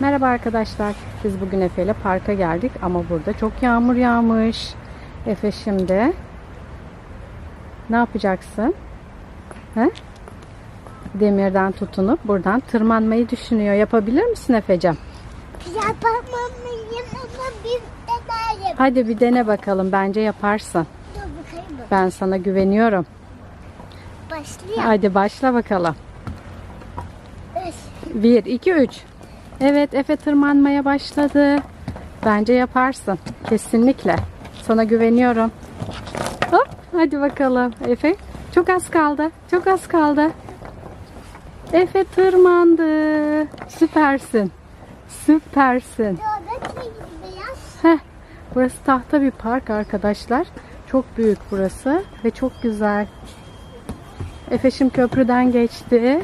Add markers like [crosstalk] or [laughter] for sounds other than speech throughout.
Merhaba arkadaşlar. Biz bugün Efe ile parka geldik ama burada çok yağmur yağmış. Efe şimdi ne yapacaksın? He? Demirden tutunup buradan tırmanmayı düşünüyor. Yapabilir misin Efe'cim? Yapamayayım ama bir denerim. Hadi bir dene bakalım. Bence yaparsın. Dur bakayım. Ben sana güveniyorum. Başlıyor. Hadi başla bakalım. Üç. 1, 2, 3. Evet Efe tırmanmaya başladı. Bence yaparsın. Kesinlikle. Sana güveniyorum. Hop, hadi bakalım Efe. Çok az kaldı. Çok az kaldı. Efe tırmandı. Süpersin. Süpersin. Beyaz. Heh, burası tahta bir park arkadaşlar. Çok büyük burası ve çok güzel. Efe şimdi köprüden geçti.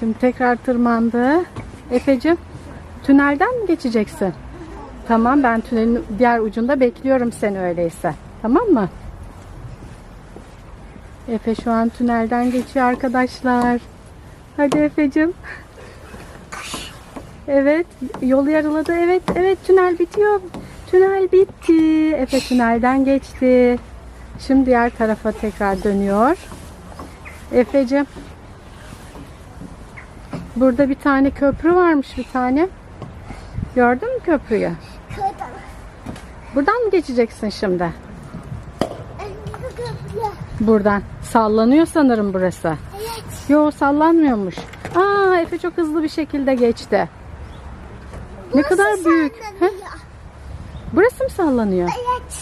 Şimdi tekrar tırmandı. Efe'cim tünelden mi geçeceksin? Tamam ben tünelin diğer ucunda bekliyorum seni öyleyse. Tamam mı? Efe şu an tünelden geçiyor arkadaşlar. Hadi Efe'cim. Evet, yolu yarıladı. Evet, evet tünel bitiyor. Tünel bitti. Efe tünelden geçti. Şimdi diğer tarafa tekrar dönüyor. Efe'cim. Burada bir tane köprü varmış bir tane. Gördün mü köprüyü? Buradan mı geçeceksin şimdi? Buradan. Sallanıyor sanırım burası. Evet. Yo sallanmıyormuş. Aa Efe çok hızlı bir şekilde geçti. Ne kadar Burası büyük. Burası mı sallanıyor? Evet.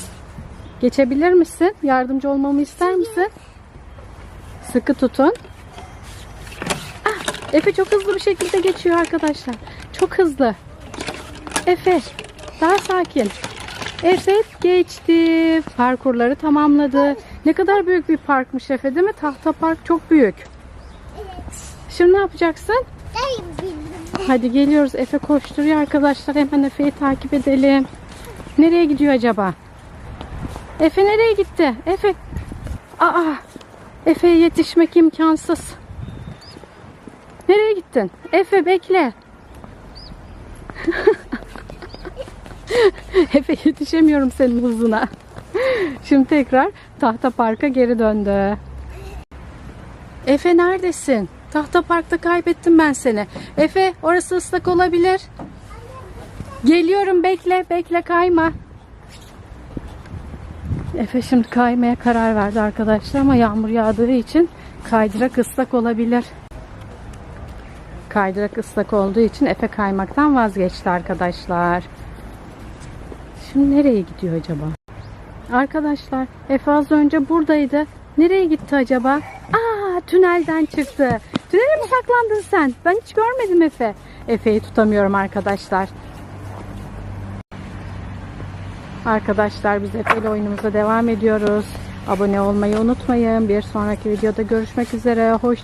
Geçebilir misin? Yardımcı olmamı ister misin? Sıkı tutun. Efe çok hızlı bir şekilde geçiyor arkadaşlar. Çok hızlı. Efe daha sakin. Efe geçti. Parkurları tamamladı. Ne kadar büyük bir parkmış Efe değil mi? Tahta park çok büyük. Evet. Şimdi ne yapacaksın? Hadi geliyoruz. Efe koşturuyor arkadaşlar. Hemen Efe'yi takip edelim. Nereye gidiyor acaba? Efe nereye gitti? Efe. Aa. Efe'ye yetişmek imkansız. Nereye gittin? Efe bekle. [laughs] Efe yetişemiyorum senin hızına. Şimdi tekrar tahta parka geri döndü. Efe neredesin? Tahta parkta kaybettim ben seni. Efe orası ıslak olabilir. Geliyorum bekle bekle kayma. Efe şimdi kaymaya karar verdi arkadaşlar ama yağmur yağdığı için kaydırak ıslak olabilir. Kaydırak ıslak olduğu için Efe kaymaktan vazgeçti arkadaşlar. Şimdi nereye gidiyor acaba? Arkadaşlar Efe az önce buradaydı. Nereye gitti acaba? Aa tünelden çıktı. Tünele mi saklandın sen? Ben hiç görmedim Efe. Efe'yi tutamıyorum arkadaşlar. Arkadaşlar biz Efe ile oyunumuza devam ediyoruz. Abone olmayı unutmayın. Bir sonraki videoda görüşmek üzere. Hoşçakalın.